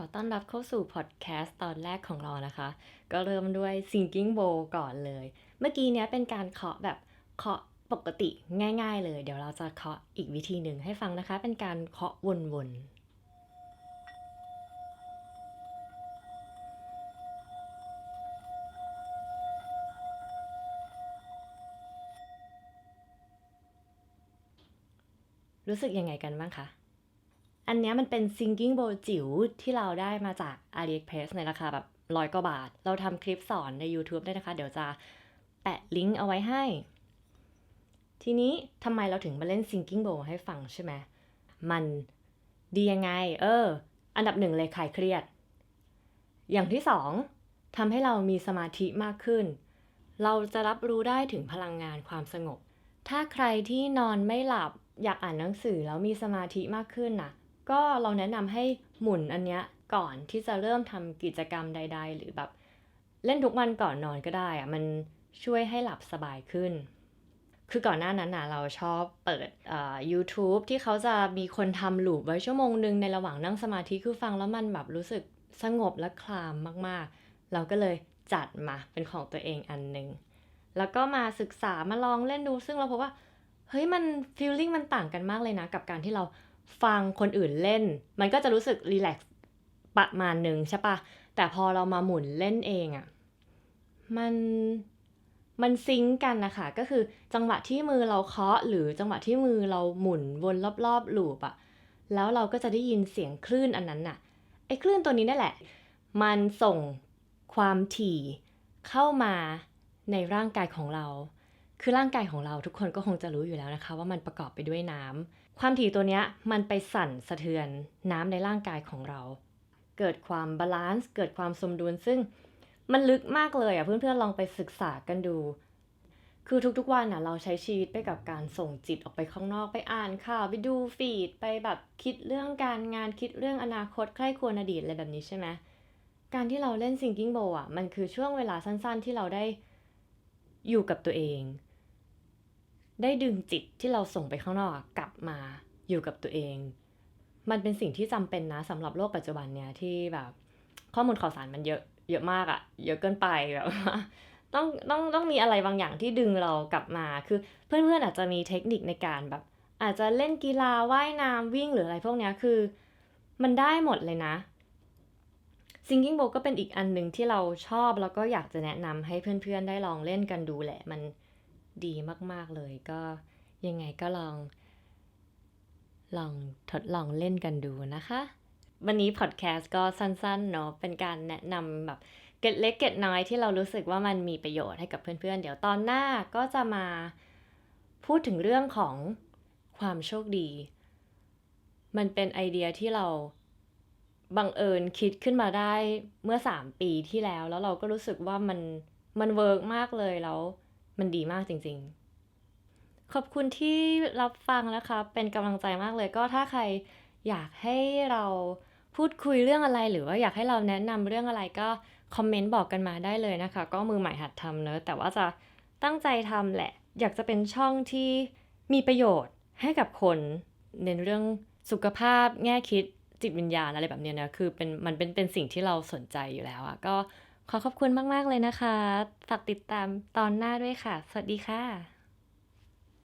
อต้อนรับเข้าสู่พอดแคสต์ตอนแรกของเรานะคะ ก็เริ่มด้วย Thinking Bowl ก่อนเลย เมื่อกี้เนี้ยเป็นการเคาะแบบเคาะปกติง่าย ๆ เลย เดี๋ยวเราจะเคาะอีกวิธีหนึ่งให้ฟังนะคะ เป็นการเคาะวนๆรู้สึกยังไงกันบ้างคะ อันนี้มันเป็น Singing Bowl จิ๋วที่เราได้มาจาก AliExpress ในราคาแบบร้อยกว่าบาท เราทำคลิปสอนใน YouTube ได้นะคะ เดี๋ยวจะแปะลิงก์เอาไว้ให้ ทีนี้ทำไมเราถึงมาเล่น Singing Bowl ให้ฟังใช่ไหม มันดียังไง เออ อันดับหนึ่งเลยคลายเครียด อย่างที่สองทำให้เรามีสมาธิมากขึ้น เราจะรับรู้ได้ถึงพลังงานความสงบ ถ้าใครที่นอนไม่หลับอยากอ่านหนังสือแล้วมีสมาธิมากขึ้นน่ะ ก็เราแนะนำให้หมุนอันเนี้ยก่อนที่จะเริ่มทำกิจกรรมใด ๆ หรือแบบเล่นทุกวันก่อนนอนก็ได้อะมันช่วยให้หลับสบายขึ้น คือก่อนหน้านั้นนะเราชอบเปิดอ่อ YouTube ที่เขาจะมีคนทำลูปไว้ชั่วโมงหนึ่งในระหว่างนั่งสมาธิคือฟังแล้วมันแบบรู้สึกสงบและคลามมากๆ เราก็เลยจัดมาเป็นของตัวเองอันหนึ่งแล้วก็มาศึกษามาลองเล่นดูซึ่งเราพบว่า เฮ้ยมันฟีลลิ่งมันต่างกันมากเลยนะ กับการที่เรา ฟังคนอื่นเล่น มันก็จะรู้สึกรีแลกซ์ประมาณหนึ่งใช่ปะแต่พอเรามาหมุนเล่นเองอะ่ะมันมันซิงกันนะคะก็คือจังหวะที่มือเราเคาะ หรือจังหวะที่มือเราหมุนวนรอบๆลูปอะแล้วเราก็จะได้ยินเสียงคลื่นอันนั้นน่ะไอ้คลื่นตัวนี้นั่นแหละ มันส่งความถี่เข้ามาในร่างกายของเรา คือร่างกายของเราทุกคนก็คงจะรู้อยู่แล้วนะคะ ว่ามันประกอบไปด้วยน้ำความถี่ตัวนี้มันไปสั่นสะเทือนน้ำในร่างกายของเรา เกิดความบาลานซ์เกิดความสมดุลซึ่งมันลึกมากเลยอะเพื่อนๆลองไปศึกษากันดู คือทุกๆวันน่ะเราใช้ชีวิตไปกับการส่งจิตออกไปข้างนอกไปอ่านข่าวไปดูฟีดไปแบบคิดเรื่องการงานคิดเรื่องอนาคตใคร่ครวญอดีตอะไรแบบนี้ใช่ไหมการที่เราเล่น Thinking Bowl อะมันคือช่วงเวลาสั้นๆ ที่เราได้อยู่กับตัวเอง ได้ดึงจิตที่เราส่งไปข้างนอกกลับมาอยู่กับตัวเอง มันเป็นสิ่งที่จำเป็นนะสำหรับโลกปัจจุบันเนี่ยที่แบบข้อมูลข่าวสารมันเยอะเยอะมากอะเยอะเกินไปแบบต้องต้องต้องมีอะไรบางอย่างที่ดึงเรากลับมาคือเพื่อนๆอาจจะมีเทคนิคในการแบบ อาจจะเล่นกีฬาว่ายน้ำวิ่งหรืออะไรพวกนี้คือ มันได้หมดเลยนะ Singing Bowl ก็เป็นอีกอันหนึ่งที่เราชอบแล้วก็อยากจะแนะนำให้เพื่อนๆได้ลองเล่นกันดูแหละมัน ดีมาก ๆ เลยก็ยังไงก็ลอง ลองทดลองเล่นกันดูนะคะ วันนี้พอดแคสต์ก็สั้นๆเนาะเป็นการแนะนำแบบเกร็ดเล็กเกร็ดน้อยที่เรารู้สึกว่ามันมีประโยชน์ให้กับเพื่อนๆ เดี๋ยวตอนหน้าก็จะมาพูดถึงเรื่องของความโชคดี มันเป็นไอเดียที่เราบังเอิญคิดขึ้นมาได้เมื่อ 3 ปีที่แล้ว แล้วเราก็รู้สึกว่ามันมันเวิร์กมากเลยแล้ว มันดีมากจริง ๆ ขอบคุณที่รับฟังนะคะ เป็นกำลังใจมากเลยก็ถ้าใครอยากให้เราพูดคุยเรื่องอะไร หรือว่าอยากให้เราแนะนำเรื่องอะไรก็คอมเมนต์บอกกันมาได้เลยนะคะ ก็มือใหม่หัดทำเนอะแต่ว่าจะตั้งใจทำแหละ อยากจะเป็นช่องที่มีประโยชน์ให้กับคนในเรื่องสุขภาพแง่คิดจิตวิญญาณอะไรแบบเนี้ยนะคือเป็นมันเป็นเป็นสิ่งที่เราสนใจอยู่แล้วอะก็ ขอขอบคุณมาก ๆ เลยนะคะ ฝากติดตามตอนหน้าด้วยค่ะ สวัสดีค่ะ